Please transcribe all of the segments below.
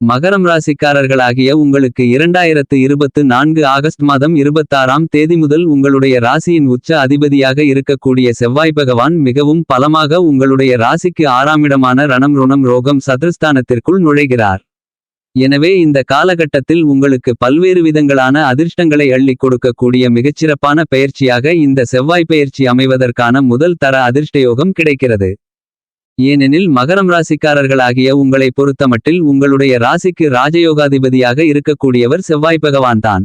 மகரம் ராசிக்காரர்களாகிய உங்களுக்கு இரண்டாயிரத்து இருபத்து நான்கு ஆகஸ்ட் மாதம் இருபத்தாறாம் தேதி முதல் உங்களுடைய ராசியின் உச்ச அதிபதியாக இருக்கக்கூடிய செவ்வாய் பகவான் மிகவும் பலமாக உங்களுடைய ராசிக்கு ஆறாமிடமான ரணம் ருணம் ரோகம் சதுர்ஸ்தானத்திற்குள் நுழைகிறார். எனவே இந்த காலகட்டத்தில் உங்களுக்கு பல்வேறு விதங்களான அதிர்ஷ்டங்களை அள்ளிக் கொடுக்கக்கூடிய மிகச்சிறப்பான பெயர்ச்சியாக இந்த செவ்வாய் பயிற்சி அமைவதற்கான முதல் தர அதிர்ஷ்டயோகம் கிடைக்கிறது. ஏனெனில் மகரம் ராசிக்காரர்களாகிய உங்களை பொறுத்தமட்டில் உங்களுடைய ராசிக்கு ராஜயோகாதிபதியாக இருக்கக்கூடியவர் செவ்வாய் பகவான் தான்.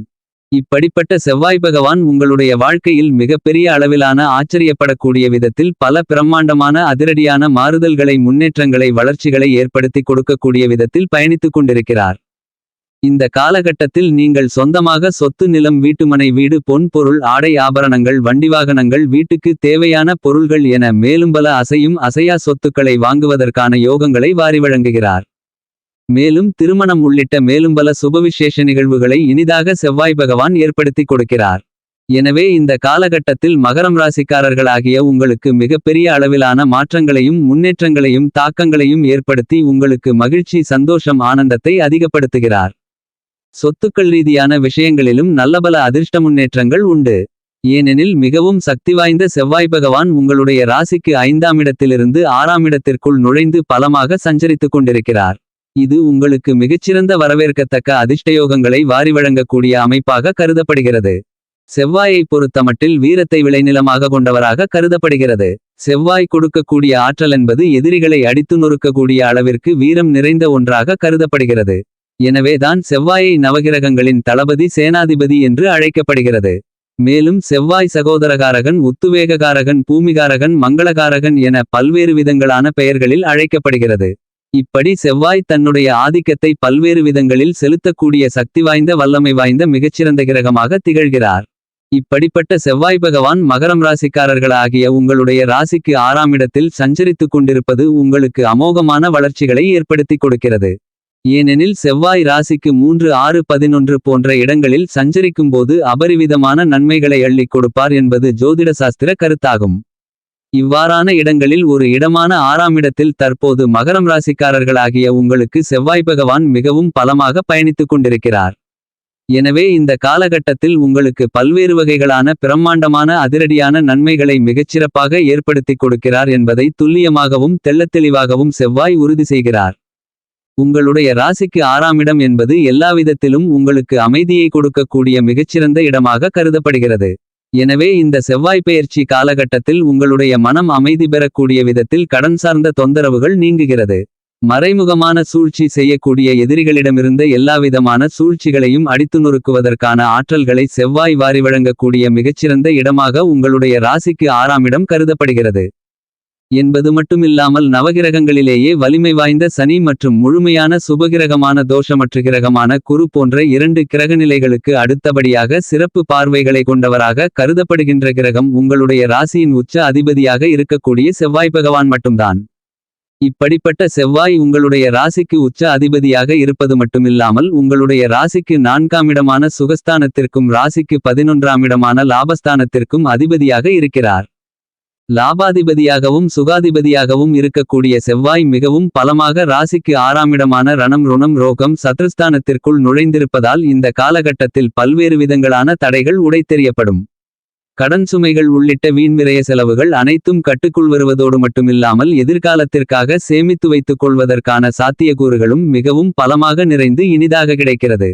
இப்படிப்பட்ட செவ்வாய் பகவான் உங்களுடைய வாழ்க்கையில் மிகப்பெரிய அளவிலான ஆச்சரியப்படக்கூடிய விதத்தில் பல பிரம்மாண்டமான அதிரடியான மாறுதல்களை முன்னேற்றங்களை வளர்ச்சிகளை ஏற்படுத்தி கொடுக்கக்கூடிய விதத்தில் பயணித்துக் கொண்டிருக்கிறார். இந்த காலகட்டத்தில் நீங்கள் சொந்தமாக சொத்து நிலம் வீட்டுமனை வீடு பொன் பொருள் ஆடை ஆபரணங்கள் வண்டிவாகனங்கள் வீட்டுக்கு தேவையான பொருள்கள் என மேலும் பல அசையும் அசையா சொத்துக்களை வாங்குவதற்கான யோகங்களை வாரி வழங்குகிறார். மேலும் திருமணம் உள்ளிட்ட மேலும் பல சுபவிசேஷ நிகழ்வுகளை இனிதாக செவ்வாய் பகவான் ஏற்படுத்தி கொடுக்கிறார். எனவே இந்த காலகட்டத்தில் மகரம் ராசிக்காரர்களாகிய உங்களுக்கு மிகப்பெரிய அளவிலான மாற்றங்களையும் முன்னேற்றங்களையும் தாக்கங்களையும் ஏற்படுத்தி உங்களுக்கு மகிழ்ச்சி சந்தோஷம் ஆனந்தத்தை அதிகப்படுத்துகிறார். சொத்துக்கள் ரீதியான விஷயங்களிலும் நல்லபல அதிர்ஷ்ட முன்னேற்றங்கள் உண்டு. ஏனெனில் மிகவும் சக்தி வாய்ந்த செவ்வாய் பகவான் உங்களுடைய ராசிக்கு ஐந்தாம் இடத்திலிருந்து ஆறாம் இடத்திற்குள் நுழைந்து பலமாக சஞ்சரித்துக் கொண்டிருக்கிறார். இது உங்களுக்கு மிகச்சிறந்த வரவேற்கத்தக்க அதிர்ஷ்டயோகங்களை வாரி வழங்கக்கூடிய அமைப்பாக கருதப்படுகிறது. செவ்வாயை பொறுத்தமட்டில் வீரத்தை விளைநிலமாக கொண்டவராக கருதப்படுகிறது. செவ்வாய் கொடுக்கக்கூடிய ஆற்றல் என்பது எதிரிகளை அடித்து நொறுக்கக்கூடிய அளவிற்கு வீரம் நிறைந்த ஒன்றாக கருதப்படுகிறது. எனவேதான் செவ்வாயை நவகிரகங்களின் தளபதி சேனாதிபதி என்று அழைக்கப்படுகிறது. மேலும் செவ்வாய் சகோதரகாரகன் உத்துவேககாரகன் பூமிகாரகன் மங்களகாரகன் என பல்வேறு விதங்களான பெயர்களில் அழைக்கப்படுகிறது. இப்படி செவ்வாய் தன்னுடைய ஆதிக்கத்தை பல்வேறு விதங்களில் செலுத்தக்கூடிய சக்தி வாய்ந்த வல்லமை வாய்ந்த மிகச்சிறந்த கிரகமாக திகழ்கிறார். இப்படிப்பட்ட செவ்வாய் பகவான் மகரம் ராசிக்காரர்களாகிய உங்களுடைய ராசிக்கு ஆறாம் இடத்தில் சஞ்சரித்துக் கொண்டிருப்பது உங்களுக்கு அமோகமான வளர்ச்சிகளை ஏற்படுத்தி கொடுக்கிறது. ஏனெனில் செவ்வாய் ராசிக்கு மூன்று ஆறு பதினொன்று போன்ற இடங்களில் சஞ்சரிக்கும்போது அபரிவிதமான நன்மைகளை அள்ளிக் கொடுப்பார் என்பது ஜோதிட சாஸ்திர கருத்தாகும். இவ்வாறான இடங்களில் ஒரு இடமான ஆறாம் இடத்தில் தற்போது மகரம் ராசிக்காரர்களாகிய உங்களுக்கு செவ்வாய் பகவான் மிகவும் பலமாக பயணித்துக் கொண்டிருக்கிறார். எனவே இந்த காலகட்டத்தில் உங்களுக்கு பல்வேறு வகைகளான பிரம்மாண்டமான அதிரடியான நன்மைகளை மிகச்சிறப்பாக ஏற்படுத்திக் கொடுக்கிறார் என்பதை துல்லியமாகவும் தெள்ளத்தெளிவாகவும் செவ்வாய் உறுதி செய்கிறார். உங்களுடைய ராசிக்கு ஆறாம் இடம் என்பது எல்லாவிதத்திலும் உங்களுக்கு அமைதியை கொடுக்கக்கூடிய மிகச்சிறந்த இடமாக கருதப்படுகிறது. எனவே இந்த செவ்வாய் பெயர்ச்சி காலகட்டத்தில் உங்களுடைய மனம் அமைதி பெறக்கூடிய விதத்தில் கடன் சார்ந்த தொந்தரவுகள் நீங்குகிறது. மறைமுகமான சூழ்ச்சி செய்யக்கூடிய எதிரிகளிடமிருந்த எல்லாவிதமான சூழ்ச்சிகளையும் அடித்து நொறுக்குவதற்கான ஆற்றல்களை செவ்வாய் வாரி வழங்கக்கூடிய மிகச்சிறந்த இடமாக உங்களுடைய ராசிக்கு ஆறாம் இடம் கருதப்படுகிறது. என்பது மட்டுமில்லாமல் நவகிரகங்களிலேயே வலிமை வாய்ந்த சனி மற்றும் முழுமையான சுபகிரகமான தோஷமற்ற கிரகமான குரு போன்ற இரண்டு கிரகநிலைகளுக்கு அடுத்தபடியாக சிறப்பு பார்வைகளை கொண்டவராக கருதப்படுகின்ற கிரகம் உங்களுடைய ராசியின் உச்ச அதிபதியாக இருக்கக்கூடிய செவ்வாய் பகவான் மட்டும்தான். இப்படிப்பட்ட செவ்வாய் உங்களுடைய ராசிக்கு உச்ச அதிபதியாக இருப்பது மட்டுமில்லாமல் உங்களுடைய ராசிக்கு நான்காம் இடமான சுகஸ்தானத்திற்கும் ராசிக்கு பதினொன்றாம் இடமான லாபஸ்தானத்திற்கும் அதிபதியாக இருக்கிறார். லாபாதிபதியாகவும் சுகாதிபதியாகவும் இருக்கக்கூடிய செவ்வாய் மிகவும் பலமாக ராசிக்கு ஆறாமிடமான ரணம் ருணம் ரோகம் சத்ருஸ்தானத்திற்குள் நுழைந்திருப்பதால் இந்த காலகட்டத்தில் பல்வேறு விதங்களான தடைகள் உடைத்தெறியப்படும். கடன் சுமைகள் உள்ளிட்ட வீண்விரய செலவுகள் அனைத்தும் கட்டுக்குள் வருவதோடு மட்டுமில்லாமல் எதிர்காலத்திற்காக சேமித்து வைத்துக் கொள்வதற்கான சாத்தியக்கூறுகளும் மிகவும் பலமாக நிறைந்து இனிதாக கிடைக்கிறது.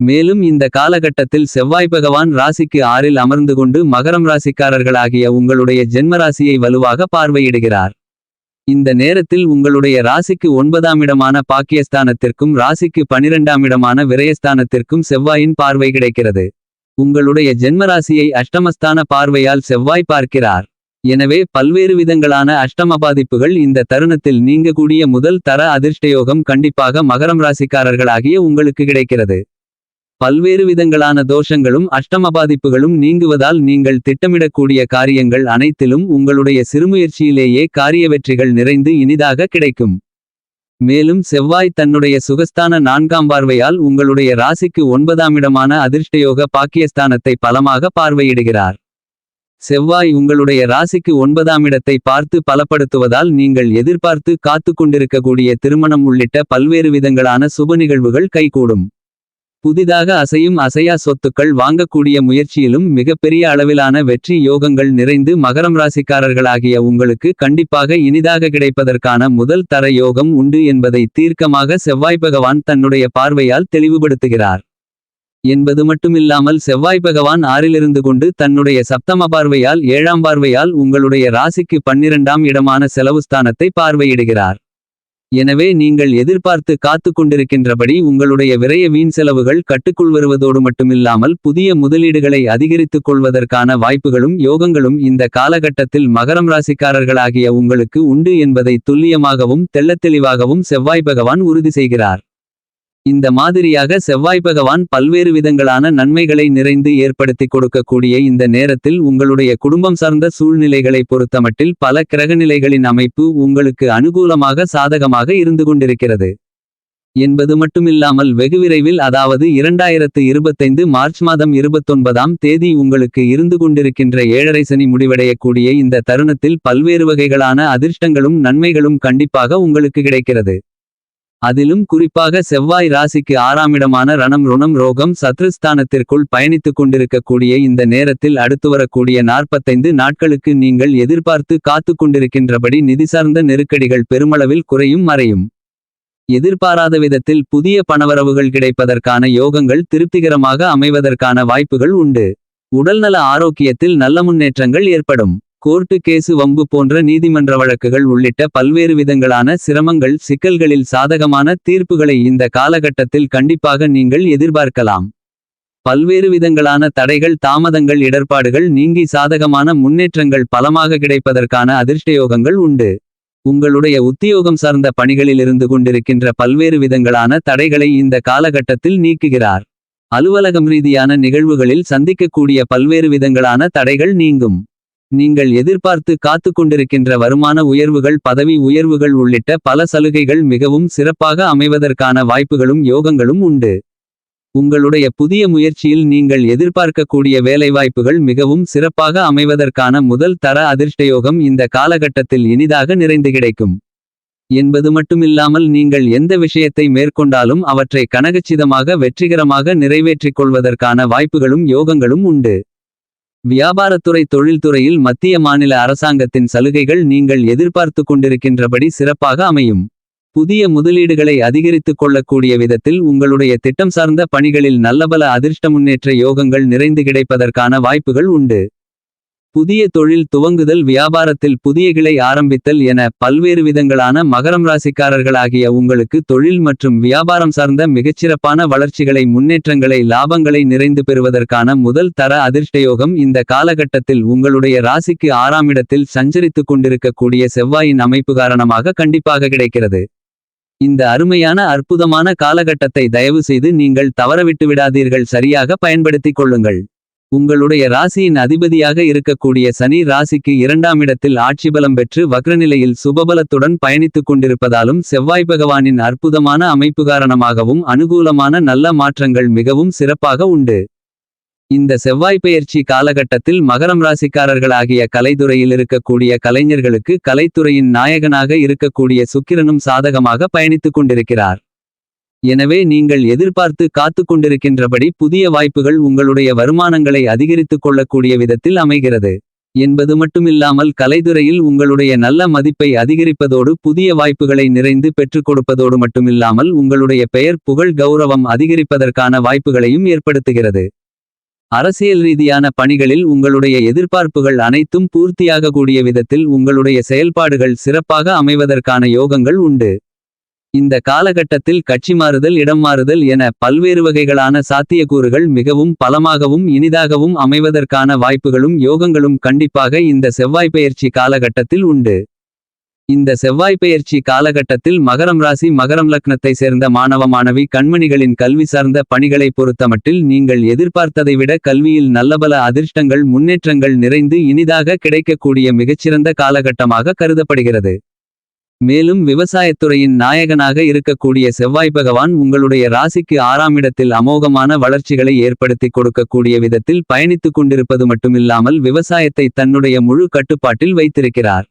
மேலும் இந்த காலகட்டத்தில் செவ்வாய் பகவான் ராசிக்கு ஆறில் அமர்ந்து கொண்டு மகரம் ராசிக்காரர்களாகிய உங்களுடைய ஜென்மராசியை வலுவாக பார்வையிடுகிறார். இந்த நேரத்தில் உங்களுடைய ராசிக்கு ஒன்பதாம் இடமான பாக்கியஸ்தானத்திற்கும் ராசிக்கு பனிரெண்டாம் இடமான விரயஸ்தானத்திற்கும் செவ்வாயின் பார்வை கிடைக்கிறது. உங்களுடைய ஜென்மராசியை அஷ்டமஸ்தான பார்வையால் செவ்வாய் பார்க்கிறார். எனவே பல்வேறு விதங்களான அஷ்டம பாதிப்புகள் இந்த தருணத்தில் நீங்கக்கூடிய முதல் தர அதிர்ஷ்டயோகம் கண்டிப்பாக மகரம் ராசிக்காரர்களாகிய உங்களுக்கு கிடைக்கிறது. பல்வேறு விதங்களான தோஷங்களும் அஷ்டம பாதிப்புகளும் நீங்குவதால் நீங்கள் திட்டமிடக்கூடிய காரியங்கள் அனைத்திலும் உங்களுடைய சிறுமுயற்சியிலேயே காரிய வெற்றிகள் நிறைந்து இனிதாக கிடைக்கும். மேலும் செவ்வாய் தன்னுடைய சுகஸ்தான நான்காம் பார்வையால் உங்களுடைய ராசிக்கு ஒன்பதாம் இடமான அதிர்ஷ்டயோக பாக்கியஸ்தானத்தை பலமாக பார்வையிடுகிறார். செவ்வாய் உங்களுடைய ராசிக்கு ஒன்பதாம் இடத்தை பார்த்து பலப்படுத்துவதால் நீங்கள் எதிர்பார்த்து காத்து கொண்டிருக்கக்கூடிய திருமணம் உள்ளிட்ட பல்வேறு விதங்களான சுப நிகழ்வுகள் கைகூடும். புதிதாக அசையும் அசையா சொத்துக்கள் வாங்கக்கூடிய முயற்சியிலும் மிகப்பெரிய அளவிலான வெற்றி யோகங்கள் நிறைந்து மகரம் ராசிக்காரர்களாகிய உங்களுக்கு கண்டிப்பாக இனிதாக கிடைப்பதற்கான முதல் தர யோகம் உண்டு என்பதை தீர்க்கமாக செவ்வாய் பகவான் தன்னுடைய பார்வையால் தெளிவுபடுத்துகிறார். என்பது மட்டுமில்லாமல் செவ்வாய் பகவான் ஆறிலிருந்து கொண்டு தன்னுடைய சப்தம பார்வையால் ஏழாம் பார்வையால் உங்களுடைய ராசிக்கு பன்னிரண்டாம் இடமான செலவுஸ்தானத்தை பார்வையிடுகிறார். எனவே நீங்கள் எதிர்பார்த்து காத்து கொண்டிருக்கின்றபடி உங்களுடைய விரைய வீண் செலவுகள் கட்டுக்குள் வருவதோடு மட்டுமில்லாமல் புதிய முதலீடுகளை அதிகரித்துக் கொள்வதற்கான வாய்ப்புகளும் யோகங்களும் இந்த காலகட்டத்தில் மகரம் ராசிக்காரர்களாகிய உங்களுக்கு உண்டு என்பதை துல்லியமாகவும் தெள்ளத்தெளிவாகவும் செவ்வாய் பகவான் உறுதி செய்கிறார். இந்த மாதிரியாக செவ்வாய் பகவான் பல்வேறு விதங்களான நன்மைகளை நிறைந்து ஏற்படுத்திக் கொடுக்கக்கூடிய இந்த நேரத்தில் உங்களுடைய குடும்பம் சார்ந்த சூழ்நிலைகளை பொறுத்தமட்டில் பல கிரகநிலைகளின் அமைப்பு உங்களுக்கு அனுகூலமாக சாதகமாக இருந்து கொண்டிருக்கிறது. என்பது மட்டுமில்லாமல் வெகு விரைவில் அதாவது இரண்டாயிரத்து இருபத்தைந்து மார்ச் மாதம் இருபத்தொன்பதாம் தேதி உங்களுக்கு இருந்து கொண்டிருக்கின்ற ஏழரை சனி முடிவடையக்கூடிய இந்த தருணத்தில் பல்வேறு வகைகளான அதிர்ஷ்டங்களும் நன்மைகளும் கண்டிப்பாக உங்களுக்கு கிடைக்கிறது. அதிலும் குறிப்பாக செவ்வாய் ராசிக்கு ஆறாமிடமான ரணம் ருணம் ரோகம் சத்ருஸ்தானத்திற்குள் பயணித்துக் கொண்டிருக்கக்கூடிய இந்த நேரத்தில் அடுத்து வரக்கூடிய நாற்பத்தைந்து நாட்களுக்கு நீங்கள் எதிர்பார்த்து காத்து கொண்டிருக்கின்றபடி நிதி சார்ந்த நெருக்கடிகள் பெருமளவில் குறையும் மறையும். எதிர்பாராத விதத்தில் புதிய பணவரவுகள் கிடைப்பதற்கான யோகங்கள் திருப்திகரமாக அமைவதற்கான வாய்ப்புகள் உண்டு. உடல்நல ஆரோக்கியத்தில் நல்ல முன்னேற்றங்கள் ஏற்படும். கோர்ட்டு கேசு வம்பு போன்ற நீதிமன்ற வழக்குகள் உள்ளிட்ட பல்வேறு விதங்களான சிரமங்கள் சிக்கல்களில் சாதகமான தீர்ப்புகளை இந்த காலகட்டத்தில் கண்டிப்பாக நீங்கள் எதிர்பார்க்கலாம். பல்வேறு விதங்களான தடைகள் தாமதங்கள் இடர்பாடுகள் நீங்கி சாதகமான முன்னேற்றங்கள் பலமாக கிடைப்பதற்கான அதிர்ஷ்டயோகங்கள் உண்டு. உங்களுடைய உத்தியோகம் சார்ந்த பணிகளில் இருந்து கொண்டிருக்கின்ற பல்வேறு விதங்களான தடைகளை இந்த காலகட்டத்தில் நீக்குகிறார். அலுவலகம் ரீதியான நிகழ்வுகளில் சந்திக்கக்கூடிய பல்வேறு விதங்களான தடைகள் நீங்கும். நீங்கள் எதிர்பார்த்து காத்து கொண்டிருக்கின்ற வருமான உயர்வுகள் பதவி உயர்வுகள் உள்ளிட்ட பல சலுகைகள் மிகவும் சிறப்பாக அமைவதற்கான வாய்ப்புகளும் யோகங்களும் உண்டு. உங்களுடைய புதிய முயற்சியில் நீங்கள் எதிர்பார்க்கக்கூடிய வேலைவாய்ப்புகள் மிகவும் சிறப்பாக அமைவதற்கான முதல் தர அதிர்ஷ்டயோகம் இந்த காலகட்டத்தில் இனிதாக நிறைந்து கிடைக்கும். என்பது மட்டுமில்லாமல் நீங்கள் எந்த விஷயத்தை மேற்கொண்டாலும் அவற்றை கனகச்சிதமாக வெற்றிகரமாக நிறைவேற்றிக் கொள்வதற்கான வாய்ப்புகளும் யோகங்களும் உண்டு. வியாபாரத்துறை தொழில்துறையில் மத்திய மாநில அரசாங்கத்தின் சலுகைகள் நீங்கள் எதிர்பார்த்து கொண்டிருக்கின்றபடி சிறப்பாக அமையும். புதிய முதலீடுகளை அதிகரித்துக் கொள்ளக்கூடிய விதத்தில் உங்களுடைய திட்டம் சார்ந்த பணிகளில் நல்லபல அதிர்ஷ்ட முன்னேற்ற யோகங்கள் நிறைந்து கிடைப்பதற்கான வாய்ப்புகள் உண்டு. புதிய தொழில் துவங்குதல் வியாபாரத்தில் புதிய கிளை ஆரம்பித்தல் என பல்வேறு விதங்களான மகரம் ராசிக்காரர்களாகிய உங்களுக்கு தொழில் மற்றும் வியாபாரம் சார்ந்த மிகச்சிறப்பான வளர்ச்சிகளை முன்னேற்றங்களை லாபங்களை நிறைந்து பெறுவதற்கான முதல் தர அதிர்ஷ்டயோகம் இந்த காலகட்டத்தில் உங்களுடைய ராசிக்கு ஆறாம் இடத்தில் சஞ்சரித்துக் கொண்டிருக்கக்கூடிய செவ்வாயின் அமைப்பு காரணமாக கண்டிப்பாக கிடைக்கிறது. இந்த அருமையான அற்புதமான காலகட்டத்தை தயவு செய்து நீங்கள் தவறவிட்டு விடாதீர்கள் சரியாக பயன்படுத்திக் கொள்ளுங்கள். உங்களுடைய ராசியின் அதிபதியாக இருக்கக்கூடிய சனி ராசிக்கு இரண்டாம் இடத்தில் ஆட்சி பலம் பெற்று வக்ரநிலையில் சுபபலத்துடன் பயணித்துக் கொண்டிருப்பதாலும் செவ்வாய் பகவானின் அற்புதமான அமைப்பு காரணமாகவும் அனுகூலமான நல்ல மாற்றங்கள் மிகவும் சிறப்பாக உண்டு. இந்த செவ்வாய் பெயர்ச்சி காலகட்டத்தில் மகரம் ராசிக்காரர்களாகிய கலைத்துறையில் இருக்கக்கூடிய கலைஞர்களுக்கு கலைத்துறையின் நாயகனாக இருக்கக்கூடிய சுக்கிரனும் சாதகமாக பயணித்துக் கொண்டிருக்கிறார். எனவே நீங்கள் எதிர்பார்த்து காத்து கொண்டிருக்கின்றபடி புதிய வாய்ப்புகள் உங்களுடைய வருமானங்களை அதிகரித்துக் கொள்ளக்கூடிய விதத்தில் அமைகிறது. என்பது மட்டுமில்லாமல் கலைத்துறையில் உங்களுடைய நல்ல மதிப்பை அதிகரிப்பதோடு புதிய வாய்ப்புகளை நிறைந்து பெற்றுக் கொடுப்பதோடு மட்டுமில்லாமல் உங்களுடைய பெயர் புகழ் கௌரவம் அதிகரிப்பதற்கான வாய்ப்புகளையும் ஏற்படுத்துகிறது. அரசியல் ரீதியான பணிகளில் உங்களுடைய எதிர்பார்ப்புகள் அனைத்தும் பூர்த்தியாகக்கூடிய விதத்தில் உங்களுடைய செயல்பாடுகள் சிறப்பாக அமைவதற்கான யோகங்கள் உண்டு. இந்த காலகட்டத்தில் கட்சி மாறுதல் இடம் மாறுதல் என பல்வேறு வகைகளான சாத்தியக்கூறுகள் மிகவும் பலமாகவும் இனிதாகவும் அமைவதற்கான வாய்ப்புகளும் யோகங்களும் கண்டிப்பாக இந்த செவ்வாய் பயிற்சி காலகட்டத்தில் உண்டு. இந்த செவ்வாய் பயிற்சி காலகட்டத்தில் மகரம் ராசி மகரம் லக்னத்தை சேர்ந்த மாணவ மாணவி கண்மணிகளின் கல்வி சார்ந்த பணிகளை பொறுத்தமட்டில் நீங்கள் எதிர்பார்த்ததை விட கல்வியில் நல்லபல அதிர்ஷ்டங்கள் முன்னேற்றங்கள் நிறைந்து இனிதாக கிடைக்கக்கூடிய மிகச்சிறந்த காலகட்டமாக கருதப்படுகிறது. மேலும் விவசாயத்துறையின் நாயகனாக இருக்கக்கூடிய செவ்வாய் பகவான் உங்களுடைய ராசிக்கு ஆறாம் இடத்தில் அமோகமான வளர்ச்சிகளை ஏற்படுத்திக் கொடுக்கக்கூடிய விதத்தில் பயணித்துக் கொண்டிருப்பது மட்டுமில்லாமல் விவசாயத்தை தன்னுடைய முழு கட்டுப்பாட்டில் வைத்திருக்கிறார்.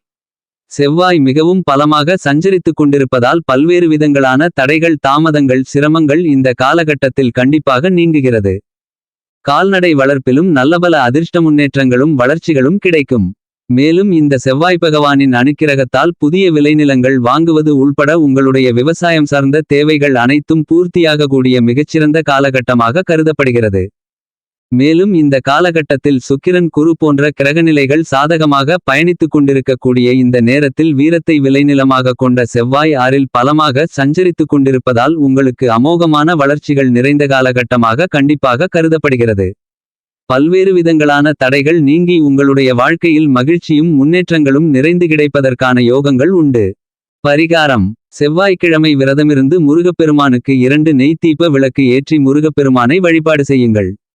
செவ்வாய் மிகவும் பலமாக சஞ்சரித்துக் கொண்டிருப்பதால் பல்வேறு விதங்களான தடைகள் தாமதங்கள் சிரமங்கள் இந்த காலகட்டத்தில் கண்டிப்பாக நீங்குகிறது. கால்நடை வளர்ப்பிலும் நல்லபல அதிர்ஷ்ட முன்னேற்றங்களும் வளர்ச்சிகளும் கிடைக்கும். மேலும் இந்த செவ்வாய் பகவானின் அணுக்கிரகத்தால் புதிய விளைநிலங்கள் வாங்குவது உள்பட உங்களுடைய விவசாயம் சார்ந்த தேவைகள் அனைத்தும் பூர்த்தியாகக்கூடிய மிகச்சிறந்த காலகட்டமாக கருதப்படுகிறது. மேலும் இந்த காலகட்டத்தில் சுக்கிரன் குரு போன்ற கிரகநிலைகள் சாதகமாக பயணித்துக் கொண்டிருக்கக்கூடிய இந்த நேரத்தில் வீரத்தை விளைநிலமாக கொண்ட செவ்வாய் ஆறில் பலமாக சஞ்சரித்துக் கொண்டிருப்பதால் உங்களுக்கு அமோகமான வளர்ச்சிகள் நிறைந்த காலகட்டமாக கண்டிப்பாக கருதப்படுகிறது. பல்வேறு விதங்களான தடைகள் நீங்கி உங்களுடைய வாழ்க்கையில் மகிழ்ச்சியும் முன்னேற்றங்களும் நிறைந்து கிடைப்பதற்கான யோகங்கள் உண்டு. பரிகாரம். செவ்வாய்க்கிழமை விரதமிருந்து முருகப்பெருமானுக்கு இரண்டு நெய் விளக்கு ஏற்றி முருகப்பெருமானை வழிபாடு செய்யுங்கள்.